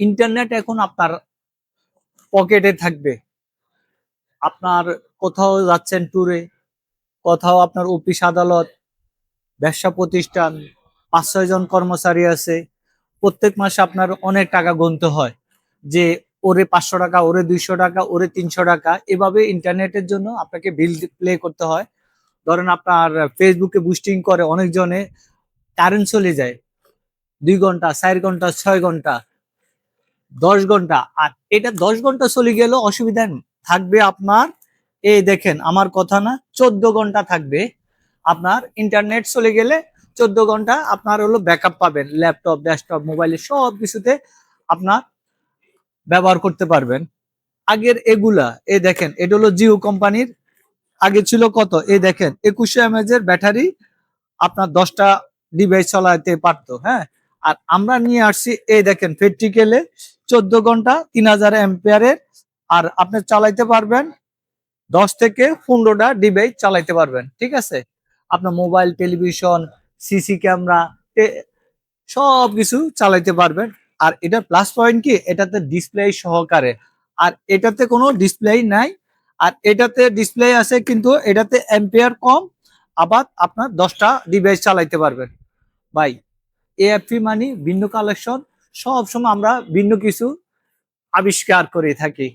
Internet এখন আপনার পকেটে থাকবে। আপনার কোথাও যাচ্ছেন ট্যুরে কোথাও আপনার অফিস আদালত, ব্যবসা প্রতিষ্ঠান পাঁচ জন কর্মচারী আছে, প্রত্যেক মাসে আপনার অনেক টাকা গুনতে হয়। যে ওরে পাঁচশো টাকা, ওরে দুইশো টাকা, ওরে তিনশো টাকা, এভাবে ইন্টারনেটের জন্য আপনাকে বিল প্লে করতে হয়। ধরেন আপনার ফেসবুকে বুস্টিং করে অনেকজনে কারেন্ট চলে যায়। দুই ঘণ্টা, চার ঘণ্টা, ছয় ঘণ্টা দশ ঘণ্টা। আর এটা দশ ঘণ্টা চলে গেলেও অসুবিধা থাকবে আপনার, এই দেখেন, আমার কথা না, চোদ্দ ঘণ্টা থাকবে। আপনার ইন্টারনেট চলে গেলে চোদ্দ ঘণ্টা আপনার হলো ব্যাকআপ পাবেন। ল্যাপটপ ডেস্কটপ মোবাইলে সব কিছুতে আপনার ব্যবহার করতে পারবেন। আগের এগুলা এ দেখেন, এটা হলো জিও কোম্পানির, আগে ছিল কত? এ দেখেন একুশশো এমএজ এর ব্যাটারি আপনার দশটা ডিভাইস চালাতে পারতো হ্যাঁ? আর আমরা নিয়ে আসছি, এই দেখেন প্র্যাকটিক্যালে চোদ্দ ঘণ্টা তিন হাজার এম্পিয়ারের আর আপনি চালাইতে পারবেন, দশ থেকে পনেরোটা ডিভাইস চালাইতে পারবেন, ঠিক আছে? আপনার মোবাইল, টেলিভিশন, সিসি ক্যামেরা সব কিছু চালাইতে পারবেন। আর এটার প্লাস পয়েন্ট কি? এটাতে ডিসপ্লে সহকারে। আর এটাতে কোনো ডিসপ্লে নাই। আর এটাতে ডিসপ্লে আছে কিন্তু এটাতে এম্পিয়ার কম, আবার আপনার দশটা ডিভাইস চালাইতে পারবেন। ভাই এএফপি মানি ভিন্ন কালেকশন সব সময় আমরা ভিন্ন কিছু আবিষ্কার করে থাকি।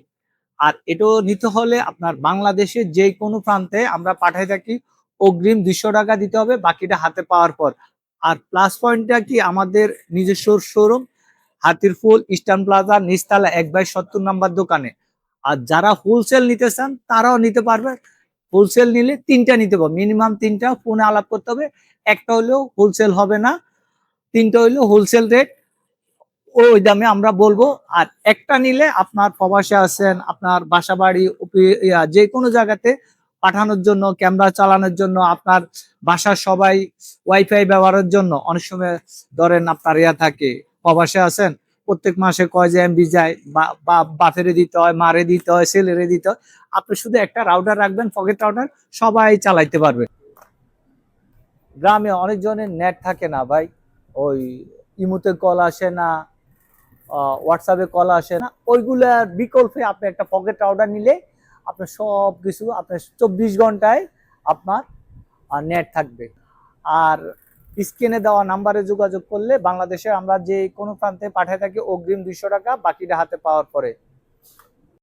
আর এটাও নিতে হলে আপনার বাংলাদেশের যে কোনো প্রান্তে আমরা পাঠাই থাকি, অগ্রিম দুশো টাকা দিতে হবে, বাকিটা হাতে পাওয়ার পর। আর প্লাস পয়েন্টটা কি? আমাদের নিজস্ব শোরুম হাতির ফুল ইস্টার্ন প্লাজা নিস্তালা এক বাই সত্তর নাম্বার দোকানে। আর যারা হোলসেল নিতে চান, তারাও নিতে পারবে। হোলসেল নিলে তিনটা নিতে পারবে মিনিমাম তিনটা ফোনে আলাপ করতে হবে। একটা হলেও হোলসেল হবে না, তিনটা হইলেও হোলসেল রেট ওই দামে আমরা বলব। আর একটা নিলে আপনার প্রবাসে আছেন আপনার বাসা বাড়ি ইয়া, যে কোনো জায়গাতে পাঠানোর জন্য ক্যামেরা চালানোর জন্য আপনার বাসার সবাই ওয়াইফাই ব্যবহারের জন্য অনেক সময় ধরেন আপনার ইয়া থাকে প্রবাসে আছেন প্রত্যেক মাসে কয় যে এমবি যায় বা- বা- বাপেরে দিতে হয় মারে দিতে হয় ছেলেরে দিতে হয় আপনি শুধু একটা রাউটার রাখবেন পকেট রাউটার সবাই চালাইতে পারবে। গ্রামে অনেকজনের নেট থাকে না ভাই ওই ইমুতে কল আসে না হোয়াটসঅ্যাপে কল আসে না। ওইগুলার বিকল্পে আপনি একটা পকেট অর্ডার নিলে আপনার সব কিছু আপনার চব্বিশ ঘন্টায় আপনার নেট থাকবে। আর স্ক্রিনে দেওয়া নাম্বারে যোগাযোগ করলে বাংলাদেশে আমরা যে কোনো প্রান্তে পাঠিয়ে থাকি অগ্রিম দুইশো টাকা, বাকিটা হাতে পাওয়ার পরে।